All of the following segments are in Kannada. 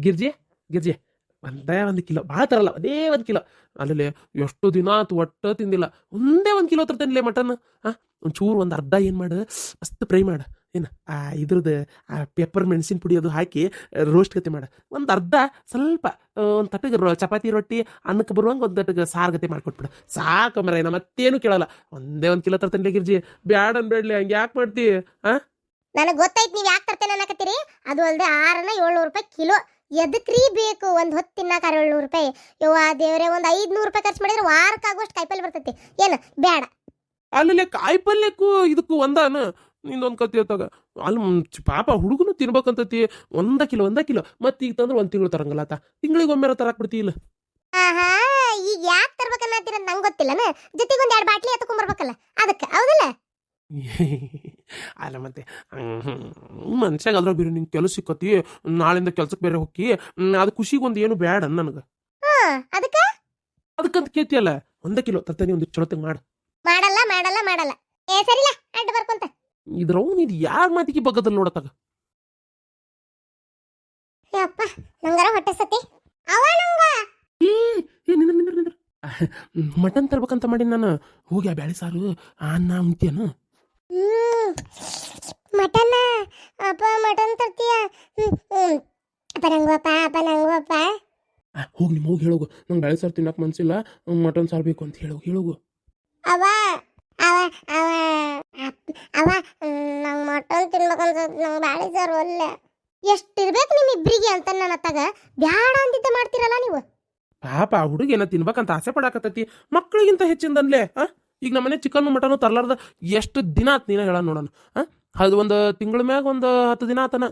ಗಿರ್ಜಿ ಗಿರ್ಜಿ. ಒಂದೇ ಒಂದು ಕಿಲೋ. ಭಾಳ ತರಲ್ಲ ಅದೇ ಒಂದು ಕಿಲೋ. ಅಲ್ಲಲ್ಲಿ ಎಷ್ಟು ದಿನ ಆತು ಒಟ್ಟು ತಿಂದಿಲ್ಲ. ಒಂದೇ ಒಂದು ಕಿಲೋ ತರ್ತೇನೆ ಮಟನ್. ಹಾಂ ಒಂಚೂರು ಒಂದು ಅರ್ಧ ಏನು ಮಾಡು ಮಸ್ತ್ ಫ್ರೈ ಮಾಡು. ಏನು, ಆ, ಇದ್ರದ್ದು, ಆ ಪೆಪ್ಪರ್ ಮೆಣಸಿನ ಪುಡಿ ಅದು ಹಾಕಿ ರೋಸ್ಟ್ ಗತಿ ಮಾಡು. ಒಂದು ಅರ್ಧ ಸ್ವಲ್ಪ ಒಂದು ತಟ್ಟಿಗೆ ರೋ, ಚಪಾತಿ ರೊಟ್ಟಿ, ಅನ್ನಕ್ಕೆ ಬರುವಂಗೆ ಒಂದು ತಟ್ಟಿಗೆ ಸಾರು ಗತಿ ಮಾಡ್ಕೊಟ್ಬಿಡು. ಸಾಕು ಮರ, ನಾ ಮತ್ತೇನು ಕೇಳಲ್ಲ. ಒಂದೇ ಒಂದು ಕಿಲೋ ತರ್ತೇನೆ ಗಿರ್ಜಿ. ಬ್ಯಾಡ ಅನ್ಬೇಡ್ಲಿ, ಹಂಗೆ ಯಾಕೆ ಮಾಡ್ತಿ ಹಾಂ ನನಗೆ ಗೊತ್ತಾಯ್ತು ನೀವು ಯಾಕೆ ತರ್ತೇನೆ ಅನ್ನಕತ್ತೀರಿ? ಅದು ಅಲ್ಲದೆ ಆರನ್ನ ಏಳ್ನೂರು ರೂಪಾಯಿ ಕಿಲೋ. ಎದಕ್ರೀ ಬೇಕು ಒಂದು ಹೊತ್ತು ತಿನ್ನಾಕ ಏಳ್ನೂರು ರೂಪಾಯಿ? ಆ ದೇವ್ರೆ ಒಂದು ಐದ್ನೂರು ರೂಪಾಯಿ ಖರ್ಚು ಮಾಡಿದ್ರೆ ವಾರಕ್ಕಾಗುವಷ್ಟು ಕಾಯಿಪಲ್ಲೆ ಬರ್ತೈತಿ. ಏನು ಬೇಡ ಅಲ್ಲಿ ಕಾಯಿ ಪಲ್ಯಕ್ಕೂ ಇದಕ್ಕೂ ಒಂದಾನ? ನಿಂದೊಂದು ಕತ್ತಿ ಹೇಳ್ತಾಗ. ಅಲ್ಲಿ ಪಾಪ ಹುಡುಗನು ತಿನ್ಬೇಕಂತತಿ. ಒಂದ ಕಿಲೋ ಒಂದ ಕಿಲೋ. ಮತ್ತೆ ಈಗ ತಂದ್ರೆ ಒಂದು ತಿಂಗಳು ತರಂಗಲ್ಲ ಆತ. ತಿಂಗಳಿಗೆ ಒಮ್ಮೆ ತರಕ್ ಬಿಡ್ತೀ ಇಲ್ಲ. ಆಹಾ ಈಗ ಯಾಕೆ ತರ್ಬೇಕನ್ನತ್ತೀರ ನಂಗೆ ಗೊತ್ತಿಲ್ಲನ? ಜೊತೆಗೆ ಒಂದು ಎರಡು ಬಾಟ್ಲಿ ಎತ್ಕೊಂಡ್ಬರ್ಬೇಕಲ್ಲ ಅದಕ್ಕೆ ಹೌದಲ್ಲ? ಅಲ್ಲ ಮತ್ತೆ. ಮನುಷ್ಯಾಗ ಅದ್ರ ಬಿರು ನಿಂಗೆ ಕೆಲಸ ಸಿಕ್ಕತಿ ನಾಳಿಂದ ಕೆಲ್ಸಕ್ಕೆ ಬೇರೆ ಹೋಗಿ ಅದು ಖುಷಿಗೆ ಒಂದು ಏನು ಬೇಡ ನನಗೆ. ಹಾ ಅದಕ್ಕೆ? ಅದಕ್ಕಂತ ಕೇತಿ ಅಲ್ಲ ಒಂದ ಕಿಲೋ ತರ್ತಾನೆ ಒಂದು ಚೊಲೋತಂಗೆ ಮಾಡು. ಮಾಡಲ್ಲ ಮಾಡಲ್ಲ ಮಾಡಲ್ಲ. ಏ ಸರಿಲ್ಲ ಅಡ್ಡ ಬರ್ಕೊಂತ ಇದ್ರವ್ ಇದು ಯಾರ ಮಾತಿಗೆ ಬಗ್ಗದಲ್ಲಿ ನೋಡತ್ತಾಗ? ಯಪ್ಪ ನಂಗರ ಹೊಟ್ಟೆ ಸತಿ ಅವ ನಂಗ. ಏ ಏ ನಿಂದ್ರ ನಿಂದ್ರ ನಿಂದ್ರ. ಮಟನ್ ತರ್ಬೇಕಂತ ಮಾಡಿ ನಾನು. ಹೋಗಿ ಆ ಬ್ಯಾಳಿ ಸಾರು ಅನ್ನ ಉಂತಿಯನು. ಮಟನ್? ಅಪ್ಪ ಮಟನ್ ತರ್ತೀಯ? ಅಪ್ಪ ನಂಗಪ್ಪ ಅಪ್ಪ ನಂಗಪ್ಪ ಹೋಗಿ ನಿಮ್ಮ ಹೋಗಿ ಹೇಳೋಗು. ನಂಗೆ ಬ್ಯಾಳಿ ಸಾರು ತಿನ್ನಕ್ಕೆ ಮನ್ಸಿಲ್ಲ. ಮಟನ್ ಸಾರು ಬೇಕು ಅಂತ ಹೇಳೋಗು ಹೇಳೋಗು. ಅವ ಅವ ಅವ ಅವ ನಂಗೆ ಮಟನ್ ತಿನ್ಬೇಕಂತ ನಂಗೆ ಬ್ಯಾಳಿ ಸಾರು ಒಲ್ಲೆ. ಎಷ್ಟಿರ್ಬೇಕು ನಿಮ್ಮಿಬ್ಬರಿಗೆ ಅಂತ ನನ್ನ ತಗ ಬ್ಯಾಡ ಅಂತಿದ್ದ ಮಾಡ್ತೀರಲ್ಲ ನೀವು? ಪಾಪ ಆ ಹುಡುಗ ಏನ ತಿನ್ಬೇಕಂತ ಆಸೆ ಪಡಾಕತ್ತೈತಿ. ಮಕ್ಕಳಿಗಿಂತ ಹೆಚ್ಚಿಂದನ್ಲೇ ಆ? ಈಗ ನಮ್ಮನೆ ಚಿಕನ್ ಮಟನ್ ತರಲಾರ್ದ ಎಷ್ಟು ದಿನ ಆತು ನೀನ ಹೇಳ ನೋಡೋಣ ಅದು ಒಂದು ತಿಂಗಳ ಮ್ಯಾಗ ಒಂದು ಹತ್ತು ದಿನ ಆತನ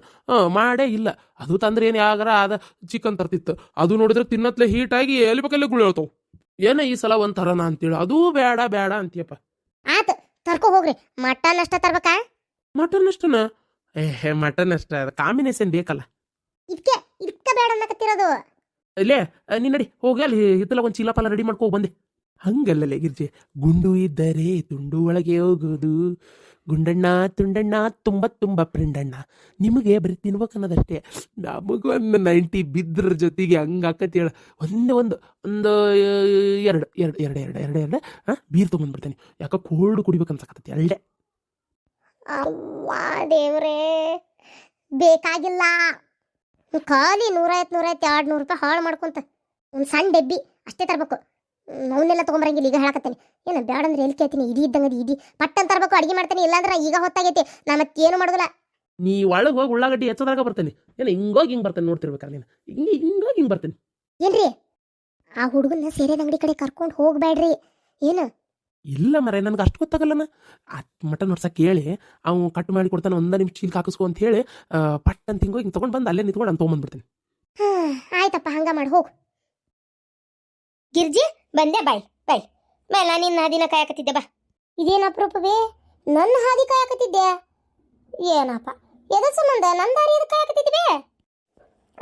ಮಾಡೇ ಇಲ್ಲ. ಅದು ತಂದ್ರೆ ಏನು ಯಾಗಾರ ಆದ ಚಿಕನ್ ತರ್ತಿತ್ತು. ಅದು ನೋಡಿದ್ರೆ ತಿನ್ನತ್ಲೆ ಹೀಟಾಗಿ ಎಲ್ಲಿ ಬೇಕಲ್ಲಿ ಗುಳಿ ಹೇಳ್ತಾವ. ಏನ ಈ ಸಲ ಒಂದು ತರನ ಅಂತೇಳಿ. ಅದು ಬೇಡ ಬೇಡ ಅಂತೀಯಪ್ಪ. ಆತು ತರ್ಕೋ ಹೋಗ್ರಿ. ಮಟನ್ ಅಷ್ಟ ತರ್ಬೇಕಾ? ಮಟನ್ ಅಷ್ಟನ? ಏ ಮಟನ್ ಅಷ್ಟ ಕಾಂಬಿನೇಷನ್ ಬೇಕಲ್ಲ. ಇದಕ್ಕೆ ಇದಕ್ಕೆ ಬೇಡ ಅನ್ನಕತ್ತಿರೋದು. ಇಲ್ಲೇ ನೀನ್ ನಡಿ ಹೋಗಿ ಅಲ್ಲಿ ಹಿತ್ತಲ ಒಂದು ಚೀಲ ಪಾಲ ರೆಡಿ ಮಾಡ್ಕೊ ಬಂದೆ. ಹಂಗಲ್ಲಲೇ ಗಿರ್ಜೆ, ಗುಂಡು ಇದ್ದರೆ ತುಂಡು ಒಳಗೆ ಹೋಗೋದು ಗುಂಡಣ್ಣ, ತುಂಡಣ್ಣ, ತುಂಬ ತುಂಬ ಪ್ರಿಂಡಣ್ಣ. ನಿಮಗೆ ಬರೀ ತಿನ್ಬೇಕನ್ನೋದಷ್ಟೇ ನಮಗೂ ಒಂದು ನೈಂಟಿ ಬಿದ್ರ ಜೊತೆಗೆ ಹಂಗೆ ಆಕತಿ ಹೇಳ. ಒಂದೇ ಒಂದು ಒಂದು, ಎರಡು ಎರಡು ಎರಡು ಎರಡು ಎರಡು ಎರಡು ಹಾಂ ಬೀರ್ ತೊಗೊಂಡ್ಬಿಡ್ತೀನಿ ಯಾಕೆ ಕೋಲ್ಡ್ ಕುಡಿಬೇಕು ಅನ್ಸಕತ್ತೈತಿ, ಅಲ್ಲೇ. ದೇವ್ರೇ, ಬೇಕಾಗಿಲ್ಲ. ಖಾಲಿ ನೂರೈವತ್ತು ನೂರೈವತ್ತು ಎರಡು ನೂರು ರೂಪಾಯಿ ಹಾಳು ಮಾಡ್ಕೊಂತ, ಒಂದು ಸಣ್ಣ ಡೆಬ್ಬಿ ಅಷ್ಟೇ ತರಬೇಕು. ಅವನ್ನೆಲ್ಲ ತೊಗೊಂಬರಂಗಿಲ್ಲ ಈಗ ಹೇಳಕತ್ತೇನೆ. ಏನು ಬೇಡ ಅಂದ್ರೆ ಎಲ್ಲಿ ಕೇಳ್ತೀನಿ? ಇಡಿ ಇದ್ದಂಗೆ ಇಡಿ ಅಂತ ತರಬೇಕು ಅಡಿಗೆ ಮಾಡ್ತೇನೆ ಇಲ್ಲಾಂದ್ರೆ ಈಗ ಹೊತ್ತಾಗೈತಿ. ನಾ ಮತ್ತೇನು ಮಾಡೋದಿಲ್ಲ. ನೀ ಒಳಗೆ ಹೋಗಿ ಉಳ್ಳಾಗಡ್ಡಿ ಹೆಚ್ಚೋದ್ರಾಗ ಬರ್ತೇನೆ. ಏನು ಹಿಂಗೋಗಿ ಹಿಂಗೆ ಬರ್ತೇನೆ ನೋಡ್ತಿರ್ಬೇಕಾರೆ ನೀನು. ಹಿಂಗೆ ಹಿಂಗೋಗಿ ಹಿಂಗೆ ಬರ್ತೇನೆ. ಏನ್ರಿ? ಆ ಹುಡುಗನ ಸೇರಿದ ಅಂಗಡಿ ಕಡೆ ಕರ್ಕೊಂಡು ಹೋಗ್ಬೇಡ್ರಿ. ಏನು? ಇಲ್ಲ ಮರೆ ನನಗೆ ಅಷ್ಟು ಗೊತ್ತಾಗಲ್ಲನ ಆ ಮಟನ್ ಹೇಳಿ ಕೇಳಿ ಅವ್ನು ಕಟ್ ಮಾಡಿ ಕೊಡ್ತಾನೆ ಒಂದ ನಿಮಿಷ ಚೀಲ್ ಹಾಕಿಸ್ಕೊ ಅಂತ ಹೇಳಿ ಪಟ್ ಅಂತ ಹಿಂಗೋಗಿ ಹಿಂಗೆ ತೊಗೊಂಡು ಬಂದು ಅಲ್ಲೇ ನಿಂತ್ಕೊಂಡು ಅಂತ ತೊಗೊಂಬಂದ್ಬಿಡ್ತೀನಿ. ಆಯ್ತಪ್ಪ ಹಂಗ ಮಾಡಿ ಹೋಗು. ಗಿರ್ಜಿ? ಬಂದೆ, ಬಾಯ್ ಬಾಯ್. ಮೇಲ ನಾನು ನಿನ್ನ ಹಾದಿನ ಕಾಯಕತ್ತಿದ್ದೆ, ಬಾ. ಇದೇನ ಅಪರೂಪವೇ? ನನ್ನ ಹಾದಿ ಕಾಯಕತ್ತಿದ್ದೆ? ಏನಪ್ಪ? ಎದ ಸಂಬಂಧ? ನನ್ನ ದಾರಿ ಎದಕ್ಕೆ ಕಾಯಕತ್ತಿದ್ದೆ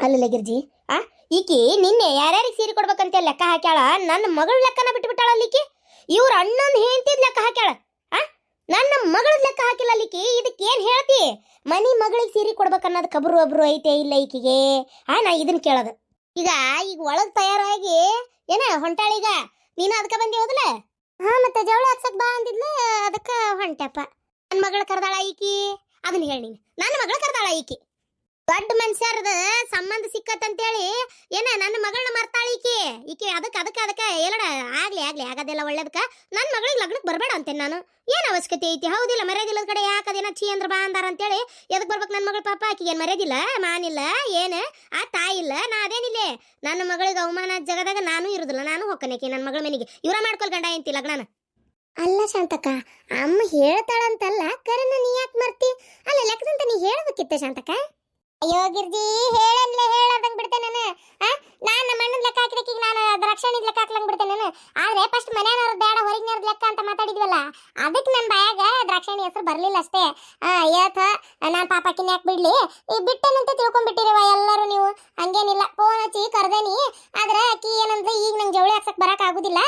ಅಲ್ಲಲ್ಲ ಗಿರ್ಜಿ, ಆ, ಈಕಿ ನಿನ್ನೆ ಯಾರ್ಯಾರಿಗೆ ಸೀರೆ ಕೊಡ್ಬೇಕಂತ ಲೆಕ್ಕ ಹಾಕ್ಯಾಳ? ನನ್ನ ಮಗಳ ಲೆಕ್ಕನ ಬಿಟ್ಬಿಟ್ಟಾಳ ಅಲ್ಲಿಕಿ? ಇವ್ರ ಅಣ್ಣನ ಹೆಂಡತಿದ್ ಲೆಕ್ಕ ಹಾಕ್ಯಾಳ? ಆ, ನನ್ನ ಮಗಳ ಲೆಕ್ಕ ಹಾಕಿಲ್ಲ ಅಲ್ಲಿಕಿ? ಇದಕ್ಕೆ ಏನ್ ಹೇಳ್ತಿ? ಮನಿ ಮಗಳಿಗೆ ಸೀರೆ ಕೊಡ್ಬೇಕನ್ನೋದು ಕಬ್ರು ಒಬ್ರು ಐತೆ ಇಲ್ಲ ಈಕಿಗೆ? ಆ, ನಾ ಇದನ್ನ ಕೇಳೋದು. ಈಗ ಈಗ ಒಳಗ್ ತಯಾರಾಗಿ ಏನ ಹೊಂಟಾಳೀಗ ನೀನು ಅದಕ್ಕೆ ಬಂದಿ ಹೋದಲ್ಲ ಹಾ ಮತ್ತೆ ಜವಳ ಹಾಕ್ಸಕ್ ಬಾ ಅಂದಿದ್ಲ ಅದಕ್ಕೆ ಹೊಂಟಪ್ಪ ನನ್ನ ಮಗಳ ಕರ್ದಾಳ ಈಕಿ. ಅದನ್ನ ಹೇಳಿ ನೀನು. ನನ್ನ ಮಗಳ ಕರ್ದಾಳ ಈಕಿ. ದೊಡ್ಡ ಮನುಷ್ಯರದ ಸಂಬಂಧ ಸಿಕ್ಕತ್ತಂತೇಳಿ ಏನ ನನ್ನ ಮಗಳನ್ನ ಮರ್ತಾಳ ಈಕಿ? ಈಕೆ ಅದಕ್ಕೆ ಅದಕ್ಕೆ ಅದಕ್ಕೆ, ಎಲ್ಲಡ ಆಗ್ಲಿ ಆಗ್ಲಿ, ಆಗೋದಿಲ್ಲ ಒಳ್ಳೇದಕ್ಕೆ. ನನ್ನ ಮಗಳಿಗೆ ಲಗ್ನಕ್ಕೆ ಬರಬೇಡ ಅಂತೇನೆ ನಾನು. ಏನು ಅವಶ್ಯಕತೆ ಐತಿ? ಹೌದಿಲ್ಲ ಮರ್ಯಾದಿಲ್ಲದ ಕಡೆ ಯಾಕೆ ಅದೇನ ಚೀ ಅಂದ್ರ ಬಾ ಅಂದಾರ ಅಂತೇಳಿ ಎದಕ್ಕೆ ಬರ್ಬೇಕು ನನ್ನ ಮಗಳ ಪಾಪ? ಆಕಿಗೆ ಏನು ಮರ್ಯಾದಿಲ್ಲ? ಮಾನಿಲ್ಲ? ಏನು? ಆ ತಾಯಿ ಇಲ್ಲ? ನಾ ಅದೇನಿಲ್ಲ ನನ್ನ ಮಗಳಿಗೆ ಅವಮಾನ ಜಗದಾಗ ನಾನು ಇರೋದಿಲ್ಲ. ನಾನು ಹೊಕ್ಕನೇಕಿ ನನ್ನ ಮಗಳ ಮನೆಗೆ? ಇವರ ಮಾಡ್ಕೊಳ್ಗಂಡ ಎಂತಿ ಲಗ್ನನ? ಅಲ್ಲ ಶಾಂತಕ ಅಮ್ಮ ಹೇಳ್ತಾಳಂತಲ್ಲ ಕರೆನ ನೀ ಯಾಕೆ ಮರ್ತಿ? ಅಲ್ಲ ಲೆಕ್ಕದಂತ ನೀ ಹೇಳ್ಬೇಕಿತ್ತ ಶಾಂತಕ್ಕ? ಅಯ್ಯೋ ಗಿರ್ಜಿ ಹೇಳಲ್ಲ ಹೇಳದಂಗ್ ಬಿಡ್ತೇನೆ ನಾನು. ನಾನು ನಮ್ಮ ಅಣ್ಣನ ಲೆಕ್ಕ ಹಾಕಿದಕ್ಕೆ ಈಗ ನಾನು ದ್ರಾಕ್ಷಣಿದ ಲೆಕ್ಕ ಹಾಕ್ಲಂಗ್ ಬಿಡ್ತೇನೆ ನಾನು. ಆದ್ರೆ ಫಸ್ಟ್ ಮನೆಯವ್ರ ಬೇಡ ಹೊರಗಿನವ್ರದ್ದು ಲೆಕ್ಕ ಅಂತ ಮಾತಾಡಿದ್ವಲ್ಲ, ಅದಕ್ಕೆ ನನ್ನ ಬಾಯಾಗ ದ್ರಾಕ್ಷಾಣಿ ಹೆಸರು ಬರಲಿಲ್ಲ ಅಷ್ಟೇ. ಏತ ನಾನು ಪಾಪಕ್ಕಿನ ಯಾಕೆ ಬಿಡ್ಲಿ? ಈ ಬಿಟ್ಟೇನಂತ ತಿಳ್ಕೊಂಡ್ಬಿಟ್ಟಿರಿವ ಎಲ್ಲರೂ ನೀವು. ಹಂಗೇನಿಲ್ಲ. ಫೋನ್ ಹಚ್ಚಿ ಕರ್ದೇನಿ. ಆದ್ರೆ ಅಕ್ಕಿ ಏನಂದ್ರೆ ಈಗ ನಂಗೆ ಜವಳಿ ಹಾಕ್ಸಕ್ ಬರಕ್ ಆಗುದಿಲ್ಲ.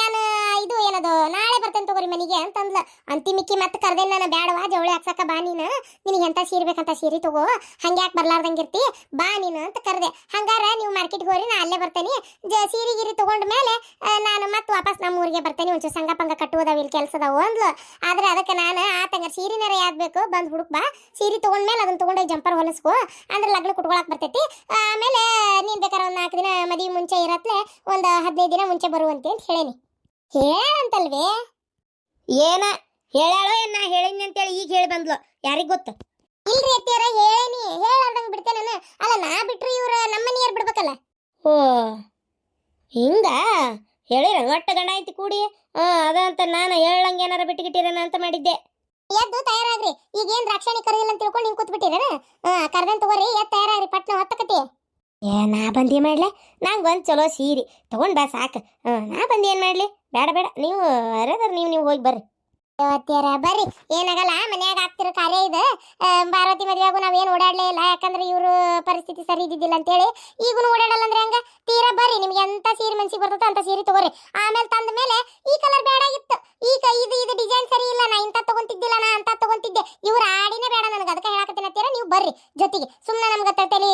ನಾನು, ಇದು ಏನದು, ನಾಳೆ ಬರ್ತೇನೆ ತಗೋರಿ ಮನೆಗೆ ಅಂತಂದ್ಲ. ಅಂತಿಮಿಕ್ಕಿ ಮತ್ತೆ ಕರ್ದೇನಿ ನಾನು. ಬ್ಯಾಡವಾ ಜವಳಿ ಹಾಕ್ಸಕ್ಕ ಬಾ ನೀನು. ನಿನಗೆ ಎಂತ ಸೀರೆ ಬೇಕಂತ ಸೀರೆ ತಗೋ. ಹಂಗ್ಯಾಕೆ ಬರ್ಲಾರ್ದಂಗಿರ್ತಿ? ಬಾ ನೀನು ಅಂತ ಕರೆದೆ. ಹಂಗಾರ ನೀವು ಮಾರ್ಕೆಟ್ಗೆ ಹೋಗ್ರಿ, ನಾ ಅಲ್ಲೇ ಬರ್ತೇನೆ. ಜ, ಸೀರೆ ಗಿರಿ ತಗೊಂಡ ಮೇಲೆ ನಾನು ಮತ್ತೆ ವಾಪಸ್ ನಮ್ಮ ಊರಿಗೆ ಬರ್ತೇನೆ. ಒಂಚೂರು ಸಂಘ ಪಂಗ ಕಟ್ಟುವುದಾವ ಇಲ್ಲಿ ಕೆಲಸದವು ಅಂದ್ಲು. ಆದ್ರೆ ಅದಕ್ಕೆ ನಾನು ಆತಂಗ ಸೀರೆನಾರ ಯಾವ್ದು ಬೇಕು ಬಂದು ಹುಡುಕ್ ಬಾ. ಸೀರೆ ತಗೊಂಡ್ಮೇಲೆ ಅದನ್ನ ತಗೊಂಡೋಗಿ ಜಂಪರ್ ಹೊಲಸ್ಕೋ. ಅಂದ್ರೆ ಲಗ್ನ ಕುಟ್ಕೊಳಕ್ ಬರ್ತೈತಿ. ಆಮೇಲೆ ನೀನ್ ಬೇಕಾದ್ರೆ ಒಂದು ನಾಲ್ಕು ದಿನ ಮದುವೆ ಮುಂಚೆ ಇರತ್ಲೆ ಒಂದು ಹದಿನೈದು ದಿನ ಮುಂಚೆ ಬರುವಂತೆ ಅಂತ ಹೇಳೇನಿ. ಹೇಳಂತಲ್ವೇ? ಏನ? ಹೇಳಾಳೋ ಏನ್ ನಾ ಹೇಳಿನಿ ಅಂತೇಳಿ ಈಗ ಹೇಳಿ ಬಂದ್ಲು. ಯಾರಿಗ್ ಗೊತ್ತು? ಇಲ್ರಿ ಅತ್ತಿಯರ ಹೇಳೇನಿ. ಹೇಳಾರ್ದಂಗ್ ಬಿಡ್ತೇನೆ ನಾನು. ಅಲ್ಲ ನಾ ಬಿಟ್ರಿ ಇವ್ರ ನಮ್ಮ ಮನೆಯವ್ರು ಬಿಡ್ಬೇಕಲ್ಲ. ಓ ಹಿಂಗ? ಹೇಳಿರ ಒಟ್ಟ ಗಂಡ ಐತಿ ಕೂಡಿ. ಅದ ಅದಂತ ನಾನು ಹೇಳಂಗ ಏನಾರ ಬಿಟ್ಟುಗಿಟ್ಟಿರೇನ ಅಂತ ಮಾಡಿದ್ದೆ. ಎದ್ದು ತಯಾರಾಗ್ರಿ. ಈಗ ಏನ್ ರಕ್ಷಣೆ ಕರೆದಿಲ್ಲ ಅಂತ ತಿಳ್ಕೊಂಡು ನೀವು ಕೂತ್ಬಿಟ್ಟಿರೇನ? ಆ ಕರ್ದನ್ ತಗೋರಿ ಎದ್ದು ತಯಾರಾಗ್ರಿ ಪಟ್ನ ಹೊತ್ತಕತಿ ಏ ನಾ ಬಂದಿ ಮಾಡ್ಲೆ? ನಂಗೆ ಒಂದು ಚಲೋ ಸೀರಿ. ತಗೊಂಡ್ ಬಾ ಸಾಕು. ಹಾ ನಾ ಬಂದು ಏನು ಮಾಡ್ಲಿ? ಬೇಡ ಬೇಡ. ನೀವು ಅರೆದ್ರೆ ನೀವು ನೀವು ಹೋಗಿ ಬರ್ರಿ. ದೇವತ್ತಿಯರ ಬರ್ರಿ. ಏನಾಗಲ್ಲ, ಮನ್ಯಾಗ ಆಗ್ತಿರೋ ಕಾರ್ಯ ಇದೆ. ಭಾರತಿ ಮದುವೆಯಾಗೂ ನಾವೇನು ಓಡಾಡಲೇ ಇಲ್ಲ. ಯಾಕಂದ್ರೆ ಇವ್ರ ಪರಿಸ್ಥಿತಿ ಸರಿ ಇದ್ದಿದ್ದಿಲ್ಲ ಅಂತೇಳಿ ಈಗೂ ಓಡಾಡಲ್ಲ ಅಂದ್ರೆ ಹಂಗ? ತೀರಾ ಬರ್ರಿ, ನಿಮ್ಗೆ ಎಂತ ಸೀರೆ ಮನ್ಸಿಗೆ ಬರ್ತದ ಅಂತ ಸೀರೆ ತಗೋರಿ. ಆಮೇಲೆ ತಂದ ಮೇಲೆ ಈ ಕಲರ್ ಬೇಡಾಗಿತ್ತು ಈ ಈಗ ಇದು ಇದು ಡಿಸೈನ್ ಸರಿ ಇಲ್ಲ ನಾ ಇಂಥ ತಗೊಂತಿದ್ದಿಲ್ಲ ನಾ, ಅಂತ ತಗೊಂತಿದ್ದೆ. ಇವ್ರ ಆಡಿನೇ ಬೇಡ ನನಗೆ. ಅದಕ್ಕೆ ಹೇಳಕತ್ತೀನಿ ಅಂತೀರ? ನೀವು ಬರ್ರಿ. ಜೊತೆಗೆ ಸುಮ್ಮನೆ ನಮ್ಗೆ ತಲೆ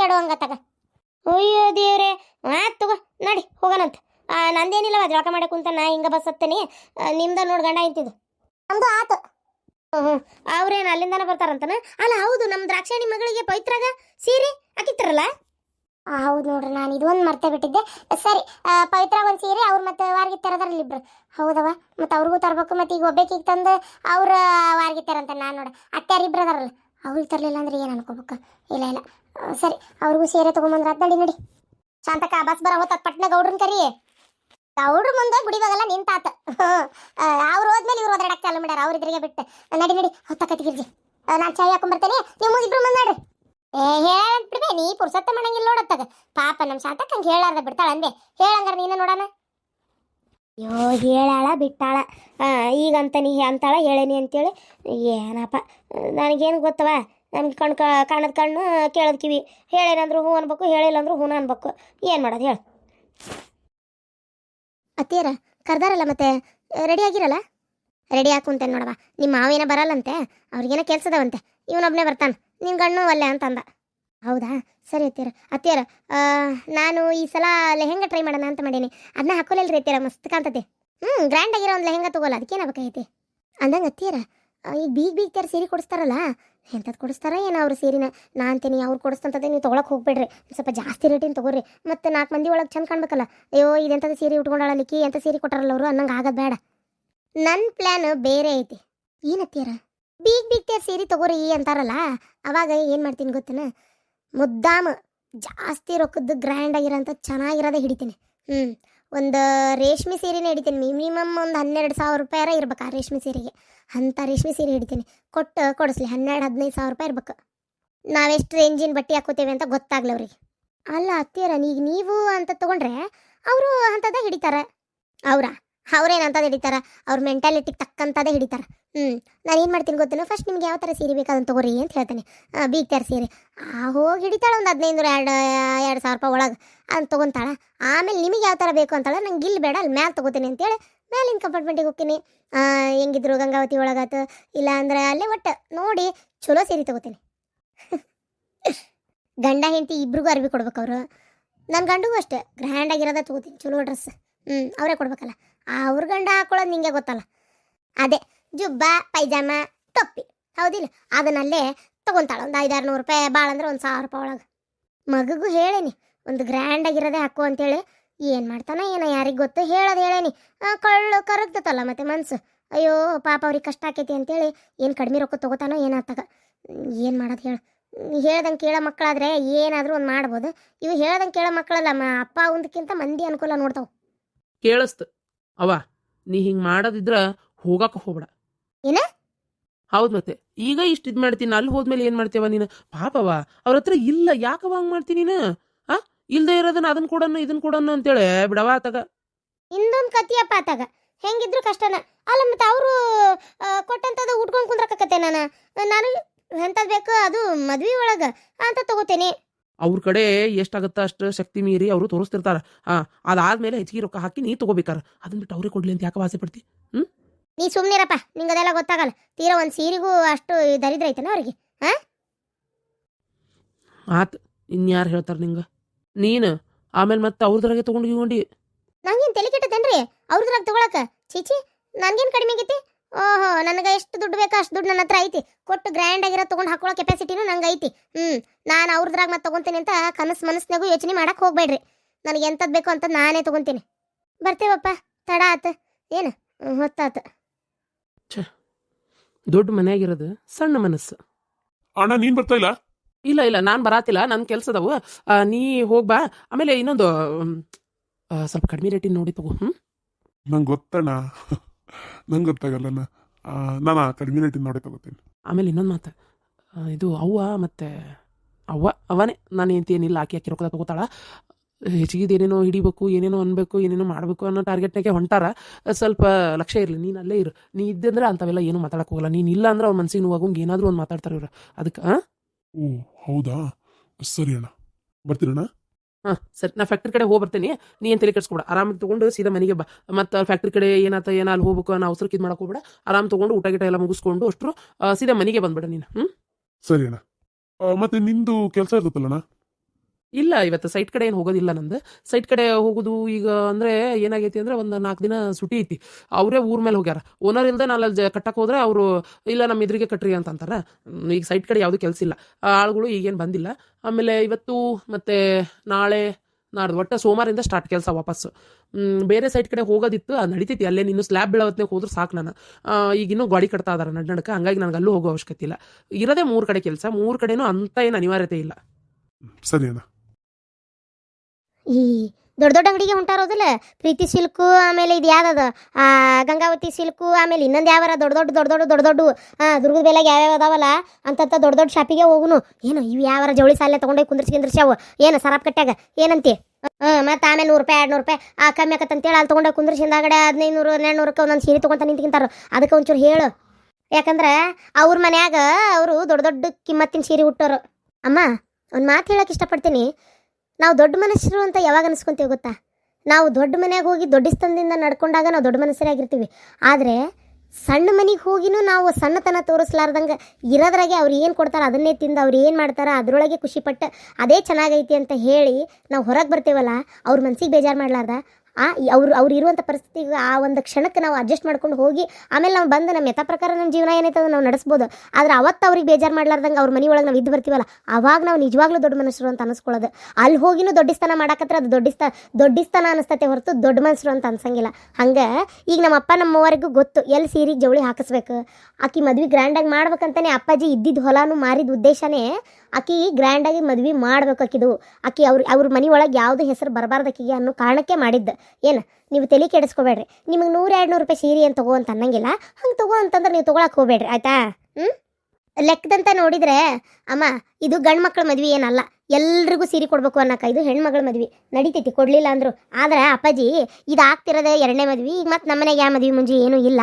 ಕೆಡುವಂಗ ತಗ. ಅಯ್ಯೋ ದೇವ್ರೆ. ಆತ್ ತಗೋ. ನಡಿ, ಹೋಗೋಣಂತ. ಆ, ನಂದೇನಿಲ್ಲವ ಜಳಕ ಮಾಡಕ್ ಕುಂತ ನಾ ಹಿಂಗೆ ಬಸ್ ಹತ್ತೇನಿ. ಆ, ನಿಮ್ದ ನೋಡ್ ಗಂಡ ಇಂತಿದ್ದು. ನಮ್ದು ಆತು. ಹ್ಞೂ ಅವ್ರೇನು ಅಲ್ಲಿಂದಾನ ಬರ್ತಾರಂತನ? ಅಲ್ಲ ಹೌದು ನಮ್ಮ ದ್ರಾಕ್ಷಾಣಿ ಮಗಳಿಗೆ ಪವಿತ್ರಾಗ ಸೀರೆ ಹಾಕಿತ್ತರಲ್ಲ ಹೌದು ನೋಡ್ರಿ ನಾನು ಇದೊಂದು ಮರ್ತೆ ಬಿಟ್ಟಿದ್ದೆ. ಸರಿ ಪೈತ್ರ ಪವಿತ್ರ ಒಂದು ಸೀರೆ ಅವ್ರು ಮತ್ತೆ ವಾರ್ಗಿ ತರದಾರಲ್ಲ ಇಬ್ರು. ಹೌದವ ಮತ್ತೆ ಅವ್ರಿಗೂ ತರಬೇಕು ಮತ್ತೆ ಈಗ ಒಬ್ಬೇಕಿಗೆ ತಂದು ಅವ್ರ ವಾರ್ಗಿ ತರಂತ ನಾನು ನೋಡ. ಅತ್ಯಾರ ಇಬ್ರು ಅದಾರಲ್ಲ ಅವ್ರಿಗೆ ತರಲಿಲ್ಲ ಅಂದ್ರೆ ಏನು ಅನ್ಕೋಬೇಕು? ಇಲ್ಲ ಇಲ್ಲ. ಸರಿ ಅವ್ರಿಗೂ ಸೀರೆ ತೊಗೊಂಬಂದ್ರೆ ಅದು ನಡಿ ನಡಿ. ಶಾಂತಕ ಬಸ್ ಬರ ಹೊತ್ತ ಪಟ್ನ ಗೌಡ್ರನ್ ಕರಿ ಗೌಡ್ರ ಮುಂದೆ ಗುಡಿವಾಗಲ್ಲ ನಿಂತಾತ ಅವ್ರು ಹೋದ್ಮೇಲೆ ಇವ್ರು ಓದಾಡಕ್ ಚಾಲು ಮಾಡ್ಯಾರ ಅವ್ರ ಇದ್ರಿಗೆ ಬಿಟ್ಟು. ನಡಿ ನಡಿ ಹೊತ್ತಕತಿ ಗಿರ್ಜಿ. ನಾನು ಚಾಯ್ ಹಾಕೊಂಡ್ಬರ್ತೇನೆ ನೀವು ಮುಗಿಬ್ರು ಮುಂದೆ ನಡ್ರಿ. ಏ ಹೇಳಂತ ಬಿಡ್ಬೇ, ನೀ ಪುರ್ಸತ್ತ ಮಾಡಂಗಿಲ್ಲ ನೋಡತ್ತಾಗ ಪಾಪ ನಮ್ಮ ಶಾಂತಕ್ಕ ಹಂಗೆ ಹೇಳಾರ್ದ ಬಿಡ್ತಾಳ ಅಂದೆ. ಹೇಳಂಗಾರ ನೀನು ನೋಡೋಣ. ಅಯ್ಯೋ, ಹೇಳಾಳ ಬಿಟ್ಟಾಳ. ಈಗಂತ ನೀ ಅಂತಾಳ, ಹೇಳೇನಿ ಅಂತೇಳಿ. ಏನಪ್ಪ, ನನಗೇನು ಗೊತ್ತವ? ನಮ್ಗೆ ಕಣ್ ಕಾಣದ ಕಣ್ಣು ಕೇಳದ್ಕಿವಿ ಹೇಳೇನಂದ್ರು ಹ್ಞೂ ಅನ್ಬೇಕು ಹೇಳಿಲ್ಲ ಅಂದ್ರು ಹ್ಞೂ ಅನ್ಬೇಕು. ಏನು ಮಾಡೋದು ಹೇಳು. ಅತ್ತಿಯರ, ಕರ್ದಾರಲ್ಲ ಮತ್ತೆ ರೆಡಿ ಆಗಿರಲ್ಲ? ರೆಡಿ ಹಾಕುಂತೆ ನೋಡವ ನಿಮ್ಮ ಮಾವೇನ ಬರಲ್ಲಂತೆ, ಅವ್ರಿಗೇನೋ ಕೆಲ್ಸದವಂತೆ, ಇವನೊಬ್ನೇ ಬರ್ತಾನೆ, ನಿನ್ ಗಣ್ಣು ಅಲ್ಲೇ ಅಂತಂದ ಹೌದಾ? ಸರಿ ಅತ್ತಿಯರ ಅತ್ತಿಯರ ನಾನು ಈ ಸಲ ಲೆಹೆಂಗ ಟ್ರೈ ಮಾಡೋಣ ಅಂತ ಮಾಡೀನಿ. ಅದನ್ನ ಹಾಕೋಲಿಲ್ರಿ ಅತ್ತಿಯರ, ಮಸ್ತ್ ಕಾಣ್ತತೆ. ಹ್ಞೂ ಗ್ರ್ಯಾಂಡ್ ಆಗಿರೋ ಒಂದು ಲೆಹೆಂಗಾ ತಗೋಲ್ಲ ಅದಕ್ಕೇನಾಗಬೇಕೈತಿ ಅಂದಂಗೆ ಅತ್ತಿಯರ ಈಗ ಬೀಗ್ ಬೀಗ್ ತರ ಸೀರೆ ಕೊಡಿಸ್ತಾರಲ್ಲ ಎಂಥದ್ದು ಕೊಡಿಸ್ತಾರ ಏನು ಅವ್ರ ಸೀರಿನ. ನಾ ಅಂತೀನಿ, ಅವ್ರು ಕೊಡಿಸ್ತಂತದೆ ನೀವು ತೊಗೊಳಕ್ಕೆ ಹೋಗ್ಬೇಡ್ರಿ. ಸ್ವಲ್ಪ ಜಾಸ್ತಿ ರೇಟಿನ ತಗೋರಿ. ಮತ್ತು ನಾಲ್ಕು ಮಂದಿ ಒಳಗೆ ಚಂದ ಕಾಣ್ಬೇಕಲ್ಲ. ಅಯ್ಯೋ ಇದೆಂಥದ್ದು ಸೀರೆ ಉಟ್ಕೊಂಡಾಳಲಿಕ್ಕಿ ಎಂಥ ಸೀರೆ ಕೊಟ್ಟಾರಲ್ಲ ಅವರು? ಅನ್ನಂಗೆ ಆಗೋದು ಬೇಡ. ನನ್ನ ಪ್ಲ್ಯಾನ್ ಬೇರೆ ಐತಿ. ಏನತ್ತೀರ ಬೀಗ್ ಬೀಗ್ ತೇರ್ ಸೀರೆ ತಗೋರಿ ಅಂತಾರಲ್ಲ, ಅವಾಗ ಏನು ಮಾಡ್ತೀನಿ ಗೊತ್ತೇನ? ಮುದ್ದಾಮ ಜಾಸ್ತಿ ರೊಕ್ಕದ್ದು ಗ್ರ್ಯಾಂಡ್ ಆಗಿರೋಂಥ ಚೆನ್ನಾಗಿರೋದೇ ಹಿಡಿತೀನಿ. ಹ್ಞೂ ಒಂದು ರೇಷ್ಮೆ ಸೀರೆನೇ ಹಿಡಿತೀನಿ. ಮಿನಿಮಮ್ ಒಂದು ಹನ್ನೆರಡು ಸಾವಿರ ರೂಪಾಯಾರ ಇರ್ಬೇಕು ಆ ರೇಷ್ಮೆ ಸೀರೆಗೆ. ಅಂಥ ರೇಷ್ಮೆ ಸೀರೆ ಹಿಡಿತೀನಿ. ಕೊಟ್ಟು ಕೊಡಿಸ್ಲಿ. ಹನ್ನೆರಡು, ಹದಿನೈದು ಸಾವಿರ ರೂಪಾಯಿ ಇರ್ಬೇಕು. ನಾವೆಷ್ಟು ರೇಂಜಿನ ಬಟ್ಟೆ ಹಾಕೋತೇವೆ ಅಂತ ಗೊತ್ತಾಗ್ಲಿ ಅವ್ರಿಗೆ. ಅಲ್ಲ ಅತ್ತಿಯರ, ಈಗ ನೀವು ಅಂತ ತಗೊಂಡ್ರೆ, ಅವರು ಅಂಥದ್ದೇ ಹಿಡಿತಾರೆ. ಅವ್ರ? ಅವ್ರೇನಂತದ್ದು ಹಿಡಿತಾರ? ಅವ್ರ ಮೆಂಟಾಲಿಟಿಗೆ ತಕ್ಕಂಥದ್ದೇ ಹಿಡಿತಾರ. ಹ್ಞೂ ನಾನು ಏನು ಮಾಡ್ತೀನಿ ಗೊತ್ತೇನೋ? ಫಸ್ಟ್ ನಿಮ್ಗೆ ಯಾವ ಥರ ಸೀರೆ ಬೇಕು ಅದನ್ನು ತಗೋರಿ ಅಂತ ಹೇಳ್ತೇನೆ. ಬೀಗ್ ತರ ಸೀರೆ. ಆ, ಹೋಗಿ ಹಿಡಿತಾಳೆ ಒಂದು ಹದಿನೈದು ಎರಡು ಎರಡು ಸಾವಿರ ರೂಪಾಯಿ ಒಳಗೆ. ಅದನ್ನ ತೊಗೊಂತಾಳ. ಆಮೇಲೆ ನಿಮಗೆ ಯಾವ ಥರ ಬೇಕು ಅಂತಾಳೆ? ನಂಗೆ ಇಲ್ಲಿ ಬೇಡ ಅಲ್ಲಿ ಮ್ಯಾಲೆ ತೊಗೋತೀನಿ ಅಂತೇಳಿ ಮ್ಯಾಲಿನ ಕಂಪಾರ್ಟ್ಮೆಂಟಿಗೆ ಹೋಗ್ತೀನಿ. ಹೆಂಗಿದ್ರು ಗಂಗಾವತಿ ಒಳಗಾತು ಇಲ್ಲ ಅಂದ್ರೆ ಅಲ್ಲೇ ಒಟ್ಟು ನೋಡಿ ಚಲೋ ಸೀರೆ ತಗೋತೀನಿ. ಗಂಡ ಹೆಂಡತಿ ಇಬ್ರಿಗೂ ಅರ್ವಿ ಕೊಡ್ಬೇಕು ಅವರು. ನನ್ನ ಗಂಡಗೂ ಅಷ್ಟೇ. ಗ್ರ್ಯಾಂಡ್ ಆಗಿರೋದ ತಗೋತೀನಿ, ಚಲೋ ಡ್ರೆಸ್ ಹ್ಞೂ ಅವರೇ ಕೊಡ್ಬೇಕಲ್ಲ. ಅವ್ರ ಗಂಡ ಹಾಕೊಳ್ಳೋದು ನಿಂಗೆ ಗೊತ್ತಲ್ಲ. ಅದೇ, ಜುಬ್ಬ, ಪೈಜಾಮ, ಟೊಪ್ಪಿ. ಹೌದಿಲ್ಲ? ಅದನ್ನಲ್ಲೇ ತಗೊಂತಾಳ. ಒಂದು ಐದಾರು ನೂರು ರೂಪಾಯಿ ಭಾಳ ಅಂದ್ರೆ ಒಂದು ಸಾವಿರ ರೂಪಾಯಿ ಒಳಗೆ. ಮಗಗೂ ಹೇಳೇನಿ, ಒಂದು ಗ್ರ್ಯಾಂಡ್ ಆಗಿರೋದೇ ಹಾಕು ಅಂತೇಳಿ. ಏನು ಮಾಡ್ತಾನ ಏನೋ ಯಾರಿಗೆ ಗೊತ್ತು ಹೇಳೋದು ಹೇಳೇನಿ. ಕಳ್ಳು ಕರಗ್ತತಲ್ಲ ಮತ್ತೆ ಮನ್ಸು. ಅಯ್ಯೋ, ಪಾಪ ಅವ್ರಿಗೆ ಕಷ್ಟ ಆಕೈತಿ ಅಂತೇಳಿ ಏನು ಕಡಿಮೆ ರೊಕ್ಕ ತಗೋತಾನೋ ಏನಾಗ್ತಾಗ ಏನು ಮಾಡೋದು ಹೇಳು. ಹೇಳ್ದಂಗೆ ಕೇಳೋ ಮಕ್ಕಳಾದ್ರೆ ಏನಾದರೂ ಒಂದು ಮಾಡ್ಬೋದು. ಇವು ಹೇಳ್ದಂಗೆ ಕೇಳೋ ಮಕ್ಕಳಲ್ಲ ಅಪ್ಪ ಒಂದಕ್ಕಿಂತ ಮಂದಿ ಅನುಕೂಲ ನೋಡ್ತಾವ. ಕೇಳಿಸ್ತು. ಅವ ನೀ ಹಿಂಗೆ ಮಾಡೋದಿದ್ರ ಹೋಗಕ್ಕೆ ಹೋಗ್ಬೇಡ. ಏನ? ಹೌದು ಮತ್ತೆ. ಈಗ ಇಷ್ಟು ಇದು ಮಾಡ್ತೀನಿ ಅಲ್ಲಿ ಹೋದ್ಮೇಲೆ ಏನು ಮಾಡ್ತೇವ ನೀನು? ಪಾಪವ ಅವ್ರ ಹತ್ರ ಇಲ್ಲ ಯಾಕವ ಹಂಗೆ ಮಾಡ್ತೀನಿ ನೀನು? ಆ? ಇಲ್ದೆ ಇರೋದನ್ನ ಅದನ್ನ ಕೊಡನ್ನು ಇದನ್ನ ಕೊಡನ್ನು ಅಂತೇಳಿ ಬಿಡವ ತಗ. ಇನ್ನೊಂದು ಕತಿಯಪ್ಪ ಆತಾಗ ಹೆಂಗಿದ್ರು ಕಷ್ಟನ. ಅಲ್ಲ ಮತ್ತೆ ಅವರು ನಾನು? ನಾನು ಎಂಥದ್ದು ಬೇಕು ಅದು ಮದ್ವೆ ಒಳಗೆ ಅಂತ ತಗೋತೇನೆ. ಅವ್ರ ಕಡೆ ಎಷ್ಟಾಗತ್ತ ಅಷ್ಟು ಶಕ್ತಿ ಮೀರಿ ಅವರು ತೋರಿಸ್ತಿರ್ತಾರ. ಹಾ ಅದಾದ್ಮೇಲೆ ಹೆಚ್ಚಿಗೆ ರೊಕ್ಕ ಹಾಕಿ ನೀ ತಗೋಬೇಕಾರ. ಅದನ್ನ ಬಿಟ್ಟು ಅವ್ರಿಗೆ ಕೊಡ್ಲಿ ಅಂತ ಯಾಕೆ ಆಸೆ ಪಡ್ತಿ? ನೀ ಸುಮ್ಮನಿರಪ್ಪ ನಿಂಗೆ ಅದೆಲ್ಲ ಗೊತ್ತಾಗಲ್ಲ. ತೀರಾ ಒಂದು ಸೀರೆಗೂ ಅಷ್ಟು ದರಿದ್ರ ಐತನ ಅವ್ರಿಗೆ ಆತ್ ಇನ್ಯಾರು ಹೇಳ್ತಾರ ನಿಂಗ? ನೀನು ಆಮೇಲೆ ಮತ್ತೆ ಅವ್ರದ್ರಾಗೆ ತಗೊಂಡು ಇವ್ಕೊಂಡಿ ನಂಗೇನು ತಲೆ ಕೆಟ್ಟದೇನ್ರಿ? ಅವ್ರದ್ರಾಗ ತಗೊಳಕ? ಚೀಚಿ ನನ್ಗೇನು ಕಡಿಮೆ ಆಗೈತಿ? ಓಹೋ ನನಗೆ ಎಷ್ಟು ದುಡ್ಡು ಬೇಕೋ ಅಷ್ಟು ದುಡ್ಡು ನನ್ನ ಹತ್ರ ಐತಿ. ಕೊಟ್ಟು ಗ್ರ್ಯಾಂಡ್ ಆಗಿರೋ ತೊಗೊಂಡು ಹಾಕೊಳ್ಳೋ ಕೆಪಾಸಿಟಿನೂ ನಂಗೆ ಐತಿ. ಹ್ಞೂ ನಾನು ಅವ್ರದ್ರಾಗ ಮತ್ತೆ ತೊಗೊತೀನಿ ಅಂತ ಕನಸು ಮನಸ್ಸಿನಾಗೂ ಯೋಚನೆ ಮಾಡಕ್ಕೆ ಹೋಗಬೇಡ್ರಿ. ನನಗೆ ಎಂಥದ್ದು ಬೇಕು ಅಂತ ನಾನೇ ತೊಗೊತೀನಿ. ಬರ್ತೇವಪ್ಪ ತಡ ಆತ. ಏನು? ಹೊತ್ತಾತ. ದೊಡ್ಡ ಮನೆಯಾಗಿರೋದು ಸಣ್ಣ ಮನಸ್ಸು. ಅಣ್ಣ ನೀನು ಬರ್ತಾ ಇಲ್ಲ? ಇಲ್ಲ ಇಲ್ಲ ನಾನು ಬರಾತಿಲ್ಲ ನನ್ನ ಕೆಲಸ ಅದಾವು. ಆ, ನೀ ಹೋಗ್ಬಾ ಆಮೇಲೆ ಇನ್ನೊಂದು ಸ್ವಲ್ಪ ಕಡಿಮೆ ರೇಟಿನ ನೋಡಿ ತಗೋ ಹ್ಞೂ ನಂಗೆ ಗೊತ್ತಣ್ಣ. ನಂಗೆ ಗೊತ್ತಾಗಲ್ಲ ನಾನು ಕಡಿಮೆ ರೇಟಿನ ನೋಡಿ ತಗೋತೀನಿ. ಆಮೇಲೆ ಇನ್ನೊಂದು ಮಾತು ಇದು ಅವ್ವ ಮತ್ತು ಅವ್ವ ಅವನೇ ನಾನು ಏನಿಲ್ಲ ಹಾಕಿ ಹಾಕಿ ರೊಕ್ಕದ ತಗೋತಾಳ. ಹೆಚ್ಚಿಗೆ ಏನೇನೋ ಹಿಡಿಬೇಕು ಏನೇನೋ ಅನ್ಬೇಕು ಏನೇನೋ ಮಾಡಬೇಕು ಅನ್ನೋ ಟಾರ್ಗೆಟ್ನಾಗೆ ಹೊಂಟಾರ ಸ್ವಲ್ಪ ಲಕ್ಷ್ಯ ಇರಲಿ ನೀನು ಅಲ್ಲೇ ಇರು. ನೀ ಇದ್ದಂದ್ರೆ ಅಂಥವೆಲ್ಲ ಏನು ಮಾತಾಡಕ್ಕೆ ಹೋಗಲ್ಲ. ನೀನು ಇಲ್ಲ ಅಂದ್ರೆ ಅವ್ರ ಮನ್ಸಿಗೆ ನೋವಾಗಂಗೆ ಏನಾದರೂ ಒಂದು ಮಾತಾಡ್ತಾರೆ ಇವ್ರು. ಅದಕ್ಕೆ ಹಾಂ ಓ ಹೌದಾ? ಸರಿ ಅಣ್ಣ. ಬರ್ತೀರಣ್ಣ ಹಾಂ, ಸರಿ, ನಾ ಫ್ಯಾಕ್ಟ್ರಿ ಕಡೆ ಹೋಗಿ ಬರ್ತೀನಿ ನೀ ಏನು ತಲೆ ಕೆಡ್ಸ್ಕೊಬೇಡ. ಆರಾಮಾಗಿ ತೊಗೊಂಡು ಸೀದಾ ಮನೆಗೆ ಬಾ. ಮತ್ತು ಫ್ಯಾಕ್ಟ್ರಿ ಕಡೆ ಏನಾತ, ಏನೋ ಅಲ್ಲಿ ಹೋಗ್ಬೇಕು ಅನ್ನೋ ಅವಸರಕ್ಕೆ ಇದು ಮಾಡಕ್ಕೆ ಹೋಗ್ಬೇಡ. ಆರಾಮ್ ತೊಗೊಂಡು ಊಟ ಗಿಟ ಎಲ್ಲ ಮುಗಿಸ್ಕೊಂಡು ಅಷ್ಟು ಸೀದಾ ಮನೆಗೆ ಬಂದ್ಬಿಡ ನೀನು ಹ್ಞೂ ಸರಿ ಅಣ್ಣ. ಮತ್ತೆ ನಿಂದು ಕೆಲಸ ಇರ್ತದಲ್ಲಣ್ಣ ಇಲ್ಲ, ಇವತ್ತು ಸೈಟ್ ಕಡೆ ಏನು ಹೋಗೋದಿಲ್ಲ ನಂದು. ಸೈಟ್ ಕಡೆ ಹೋಗೋದು ಈಗ ಅಂದರೆ ಏನಾಗೈತಿ ಅಂದರೆ ಒಂದು ನಾಲ್ಕು ದಿನ ಸುಟಿ ಐತಿ. ಅವರೇ ಊರ ಮೇಲೆ ಹೋಗ್ಯಾರ. ಓನರ್ ಇಲ್ಲದೆ ನಾನು ಅಲ್ಲಿ ಕಟ್ಟಕ್ಕೆ ಹೋದ್ರೆ ಅವರು, ಇಲ್ಲ ನಮ್ಮ ಎದುರಿಗೆ ಕಟ್ರಿ ಅಂತ ಅಂತಾರೆ. ಈಗ ಸೈಟ್ ಕಡೆ ಯಾವುದೂ ಕೆಲಸ ಇಲ್ಲ. ಆಳುಗಳು ಈಗೇನು ಬಂದಿಲ್ಲ. ಆಮೇಲೆ ಇವತ್ತು ಮತ್ತು ನಾಳೆ, ನಾಡ್ದು ಒಟ್ಟು ಸೋಮಾರಿಂದ ಸ್ಟಾರ್ಟ್ ಕೆಲಸ ವಾಪಸ್ಸು ಬೇರೆ ಸೈಟ್ ಕಡೆ ಹೋಗೋದಿತ್ತು, ಅದು ನಡಿತೈತಿ. ಅಲ್ಲೇ ನೀನು ಸ್ಲ್ಯಾಬ್ ಬೀಳವತ್ನಾಗ ಹೋದ್ರೆ ಸಾಕು ನಾನು. ಈಗಿನ್ನೂ ಗಾಡಿ ಕಟ್ತಾ ಇದಾರೆ ನಡ್ ನಡ್ಕ ಹಂಗಾಗಿ ನನಗೆ ಅಲ್ಲೂ ಹೋಗೋ ಅವಶ್ಯಕತೆ ಇಲ್ಲ. ಇರೋದೇ ಮೂರು ಕಡೆ ಕೆಲಸ. ಮೂರು ಕಡೆನೂ ಅಂತ ಏನು ಅನಿವಾರ್ಯತೆ ಇಲ್ಲ. ಸರಿ ಅಣ್ಣ. ಈ ದೊಡ್ಡ ದೊಡ್ಡ ಅಂಗಡಿಗೆ ಹೊಂಟಾರೋದಿಲ್ಲ ಪ್ರೀತಿ ಸಿಲ್ಕು, ಆಮೇಲೆ ಇದು ಯಾವ್ದದ? ಆ, ಗಂಗಾವತಿ ಸಿಲ್ಕು, ಆಮೇಲೆ ಇನ್ನೊಂದು ಯಾವಾರ? ದೊಡ್ಡ ದೊಡ್ಡ ದೊಡ್ಡ ದೊಡ್ಡ ದೊಡ್ಡ ದೊಡ್ಡ ದುರ್ಗದ ಬೆಲೆಗೆ ಯಾವ್ಯಾವ ಅದಾವಲ್ಲ, ಅಂತಂತ ದೊಡ್ಡ ದೊಡ್ಡ ಶಾಪಿಗೆ ಹೋಗುನು. ಏನು, ಇವು ಯಾವಾರ ಜವಳಿ ಸಾಲೆ ತಗೊಂಡೋಗಿ ಕುಂದ್ರಿಸಿ ಕುಂದ್ರಿಸ್ಯಾವ ಏನು ಸರಾಪ್ ಕಟ್ಟಾಗ ಏನಂತಿ? ಹಾಂ ಮತ್ತು ಆಮೇಲೆ ನೂರು ರೂಪಾಯಿ ಎರಡು ನೂರು ರೂಪಾಯಿ, ಆ, ಕಮ್ಮಿ ಆಕತ್ತಂತೇಳಿ ಅಲ್ಲಿ ತೊಗೊಂಡೋಗಿ ಕುಂದ್ರಿಸಿ ಹಿಂದಾಗಡೆ ಹದಿನೈದು ನೂರು ಹನ್ನೆರಡು ನೂರಕ್ಕೆ ಒಂದೊಂದು ಸೀರೆ ತೊಗೊಂತ ನಿಂತ್ಕಿಂತಾರ ಅದಕ್ಕೆ ಒಂಚೂರು ಹೇಳು. ಯಾಕಂದ್ರೆ ಅವ್ರ ಮನ್ಯಾಗ ಅವರು ದೊಡ್ಡ ದೊಡ್ಡ ಕಿಮ್ಮತ್ತಿನ ಸೀರೆ ಹುಟ್ಟೋರು ಅಮ್ಮ, ಒಂದು ಮಾತು ಹೇಳಕ್ಕೆ ಇಷ್ಟಪಡ್ತೀನಿ. ನಾವು ದೊಡ್ಡ ಮನುಷ್ಯರು ಅಂತ ಯಾವಾಗ ಅನಿಸ್ಕೊಂತೀವಿ ಗೊತ್ತಾ? ನಾವು ದೊಡ್ಡ ಮನೆಗೆ ಹೋಗಿ ದೊಡ್ಡ ಸ್ಥಾನದಿಂದ ನಡ್ಕೊಂಡಾಗ ನಾವು ದೊಡ್ಡ ಮನುಷ್ಯರಾಗಿರ್ತೀವಿ ಆದರೆ ಸಣ್ಣ ಮನೆಗೆ ಹೋಗಿನೂ ನಾವು ಸಣ್ಣತನ ತೋರಿಸ್ಲಾರ್ದಂಗೆ ಇರೋದ್ರಾಗೆ ಅವ್ರು ಏನು ಕೊಡ್ತಾರೆ, ಅದನ್ನೇ ತಿಂದು ಅವ್ರು ಏನು ಮಾಡ್ತಾರೆ, ಅದರೊಳಗೆ ಖುಷಿಪಟ್ಟು ಅದೇ ಚೆನ್ನಾಗೈತಿ ಅಂತ ಹೇಳಿ ನಾವು ಹೊರಗೆ ಬರ್ತೀವಲ್ಲ, ಅವ್ರ ಮನ್ಸಿಗೆ ಬೇಜಾರು ಮಾಡಲಾರ್ದ? ಆ ಅವ್ರು ಅವ್ರು ಇರುವಂಥ ಪರಿಸ್ಥಿತಿಗೆ ಆ ಒಂದು ಕ್ಷಣಕ್ಕೆ ನಾವು ಅಡ್ಜಸ್ಟ್ ಮಾಡ್ಕೊಂಡು ಹೋಗಿ, ಆಮೇಲೆ ನಾವು ಬಂದು ನಮ್ಮ ಯಥ ಪ್ರಕಾರ ನಮ್ಮ ಜೀವನ ಏನೈತೆ ಅದು ನಾವು ನಡೆಸ್ಬೋದು. ಆದ್ರೆ ಅವತ್ತು ಅವ್ರಿಗೆ ಬೇಜಾರು ಮಾಡ್ಲಾರ್ದಂಗೆ ಅವ್ರ ಮನೆ ಒಳಗೆ ನಾವು ಇದ್ದು ಬರ್ತೀವಲ್ಲ, ಅವಾಗ ನಾವು ನಿಜವಾಗ್ಲೂ ದೊಡ್ಡ ಮನುಷ್ಯರು ಅಂತ ಅನಿಸ್ಕೊಳ್ಳೋದು ಅಲ್ಲಿ ಹೋಗಿನೂ ಸ್ಥಾನ ಮಾಡಕತ್ರ ಅದು ದೊಡ್ಡಸ್ತ ದೊಡ್ಡ ಸ್ಥಾನ ಅನಿಸ್ತತೆ ಹೊರತು ದೊಡ್ಡ ಮನುಷ್ಯರು ಅಂತ ಅನ್ಸಂಗಿಲ್ಲ. ಹಂಗೆ ಈಗ ನಮ್ಮ ಅಪ್ಪ ನಮ್ಮವರೆಗೂ ಗೊತ್ತು, ಎಲ್ಲಿ ಸೀರೆಗೆ ಜವಳಿ ಹಾಕಿಸ್ಬೇಕು? ಆಕಿ ಮದ್ವೆ ಗ್ರ್ಯಾಂಡಾಗಿ ಮಾಡ್ಬೇಕಂತಾನೆ ಅಪ್ಪಾಜಿ ಇದ್ದಿದ್ದು ಹೊಲಾನು ಮಾರಿದ ಉದ್ದೇಶನೇ ಆಕಿ ಗ್ರ್ಯಾಂಡಾಗಿ ಮದ್ವೆ ಮಾಡ್ಬೇಕು ಆಕಿದು. ಆಕಿ ಅವ್ರ ಅವ್ರ ಮನೆ ಒಳಗೆ ಯಾವುದು ಹೆಸರು ಬರಬಾರ್ದು ಆಕಿಗೆ ಅನ್ನೋ ಕಾರಣಕ್ಕೆ ಮಾಡಿದ್ದು. ಏನು, ನೀವು ತಲೆ ಕೆಡಿಸ್ಕೋಬೇಡ್ರಿ. ನಿಮಗೆ ನೂರು ಎರಡು ನೂರು ರೂಪಾಯಿ ಸೀರೆ ಅಂತ ತಗೋ ಅಂತ ಅನ್ನಂಗಿಲ್ಲ. ಹಂಗೆ ತಗೋ ಅಂತಂದ್ರೆ ನೀವು ತೊಗೊಳಕ್ಕೆ ಹೋಗ್ಬೇಡ್ರಿ, ಆಯ್ತಾ? ಹ್ಞೂ ಲೆಕ್ಕದಂತ ನೋಡಿದ್ರೆ, ಅಮ್ಮ, ಇದು ಗಂಡು ಮಕ್ಳ ಮದ್ವೆ ಏನಲ್ಲ. ಎಲ್ರಿಗೂ ಸೀರೆ ಕೊಡ್ಬೇಕು ಅನ್ನಕ, ಇದು ಹೆಣ್ಮಗಳ ಮದ್ವೆ. ನಡಿತೈತಿ, ಕೊಡಲಿಲ್ಲ ಅಂದ್ರು. ಆದ್ರೆ ಅಪ್ಪಾಜಿ, ಇದು ಆಗ್ತಿರೋದೇ ಎರಡನೇ ಮದ್ವೆ. ಈಗ ಮತ್ತೆ ನಮ್ಮನೆಗೆ ಯಾವ ಮದ್ವೆ ಮುಂಜಿ ಏನೂ ಇಲ್ಲ.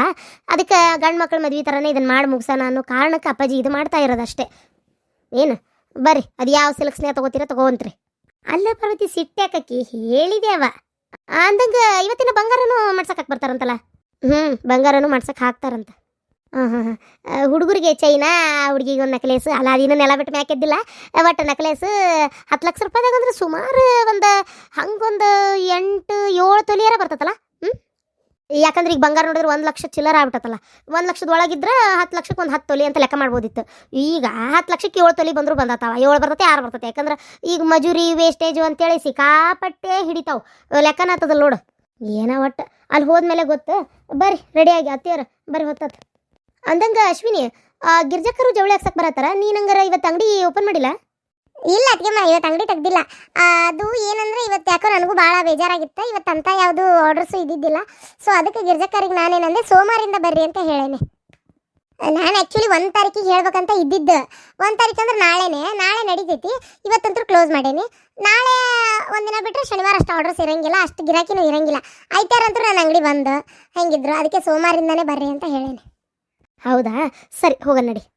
ಅದಕ್ಕೆ ಗಂಡು ಮಕ್ಳ ಮದ್ವೆ ಥರನೇ ಇದನ್ನ ಮಾಡಿ ಮುಗಿಸೋಣ ಅನ್ನೋ ಕಾರಣಕ್ಕೆ ಅಪ್ಪಾಜಿ ಇದು ಮಾಡ್ತಾ ಇರೋದಷ್ಟೇ ಏನು? ಬರ್ರಿ, ಅದು ಯಾವ ಸಿಲ್ಕ್ ಸ್ನೇಹ ತಗೋತೀರ ತಗೋವಂತ್ರಿ ಅಲ್ಲ ಪಾರ್ವತಿ ಸಿಟ್ಟ್ಯಾಕಿ ಹೇಳಿದ್ಯಾವ ಅಂದಂಗೆ ಇವತ್ತಿನ ಬಂಗಾರನು ಮಾಡ್ಸಕ್ಕೆ ಬರ್ತಾರಂತಲ್ಲ? ಹ್ಞೂ ಬಂಗಾರನು ಮಾಡ್ಸಕ್ಕೆ ಹಾಕ್ತಾರಂತ. ಹಾಂ ಹಾಂ ಹಾಂ ಹುಡುಗರಿಗೆ ಚೈನಾ, ಹುಡುಗಿಗೆ ಒಂದು ನೆಕ್ಲೇಸ್ ಅಲ್ಲ ಅದಿನ್ನೂ ನೆಲ ಬಿಟ್ಟು ಮ್ಯಾಕೆದ್ದಿಲ್ಲ ಒಟ್ಟು ನೆಕ್ಲೇಸ್ ಹತ್ತು ಲಕ್ಷ ರೂಪಾಯಿದಾಗ ಅಂದ್ರೆ ಸುಮಾರು ಒಂದು ಹಂಗೊಂದು ಎಂಟು ಏಳು ತೊಲಿಯಾರ ಬರ್ತತಲ್ಲ? ಹ್ಞೂ ಯಾಕಂದ್ರೆ ಈಗ ಬಂಗಾರ ನೋಡಿದ್ರೆ ಒಂದು ಲಕ್ಷ ಚಿಲ್ಲರ ಆಗ್ಬಿಟ್ಟತ್ತಲ್ಲ. ಒಂದು ಲಕ್ಷದ ಒಳಗಿದ್ರೆ ಹತ್ತು ಲಕ್ಷಕ್ಕೆ ಒಂದು ಹತ್ತು ತೊಲಿ ಅಂತ ಲೆಕ್ಕ ಮಾಡ್ಬೋದಿತ್ತು. ಈಗ ಹತ್ತು ಲಕ್ಷಕ್ಕೆ ಏಳು ತೊಲಿ ಬಂದರೂ ಬಂದತ್ತಾವ. ಏಳು ಬರ್ತತೆ, ಆರು ಬರ್ತತೆ. ಯಾಕಂದ್ರೆ ಈಗ ಮಜೂರಿ ವೇಸ್ಟೇಜು ಅಂತೇಳಿ ಸಿಕ್ಕಾಪಟ್ಟೆ ಹಿಡಿತಾವ. ಲೆಕ್ಕನ ಆತದಲ್ಲ ನೋಡು. ಏನೋ ಒಟ್ಟು. ಅಲ್ಲಿ ಹೋದ್ಮೇಲೆ ಗೊತ್ತು. ಬರ್ರಿ ರೆಡಿಯಾಗಿ ಅತ್ತಿಯರ ಬರ್ರಿ ಹೊತ್ತತ್ತು ಅಂದಂಗ ಅಶ್ವಿನಿ ಗಿರ್ಜಕರು ಗಿರ್ಜಕ್ಕರು ಜವಳಿ ಹಾಕ್ಸಕ್ಕೆ ಬರತ್ತಾರ? ನೀನಂಗಾರ ಇವತ್ತು ಅಂಗಡಿ ಓಪನ್ ಮಾಡಿಲ್ಲ? ಇಲ್ಲ ಅದಕ್ಕೆ ಇವತ್ತು ಅಂಗಡಿ ತೆಗ್ದಿಲ್ಲ. ಅದು ಏನಂದ್ರೆ ಇವತ್ತು ಯಾಕೋ ನನಗೂ ಭಾಳ ಬೇಜಾರಾಗಿತ್ತು. ಇವತ್ತು ಅಂತ ಯಾವುದು ಆರ್ಡರ್ಸು ಇದ್ದಿದ್ದಿಲ್ಲ. ಸೊ ಅದಕ್ಕೆ ಗಿರ್ಜಕ್ಕರಿಗೆ ನಾನೇನಂದೆ, ಸೋಮವಾರಿಂದ ಬರ್ರಿ ಅಂತ ಹೇಳೇನೆ. ನಾನು ಆ್ಯಕ್ಚುಲಿ ಒಂದು ತಾರೀಕಿಗೆ ಹೇಳ್ಬೇಕಂತ ಇದ್ದಿದ್ದು. ಒಂದು ತಾರೀಕು ಅಂದ್ರೆ ನಾಳೆನೇ. ನಾಳೆ ನಡೀತೈತಿ. ಇವತ್ತಂತೂ ಕ್ಲೋಸ್ ಮಾಡೇನಿ. ನಾಳೆ ಒಂದಿನ ಬಿಟ್ಟರೆ ಶನಿವಾರ ಅಷ್ಟು ಆರ್ಡರ್ಸ್ ಇರೋಂಗಿಲ್ಲ, ಅಷ್ಟು ಗಿರಾಕಿನೂ ಇರೋಂಗಿಲ್ಲ. ಆಯ್ತಾರಂತೂ ನನ್ನ ಅಂಗಡಿ ಬಂದು. ಹೆಂಗಿದ್ರು? ಅದಕ್ಕೆ ಸೋಮವಾರಿಂದನೇ ಬರ್ರಿ ಅಂತ ಹೇಳೇನೆ. ಹೌದಾ? ಸರಿ, ಹೋಗೋಣ ನಡಿ.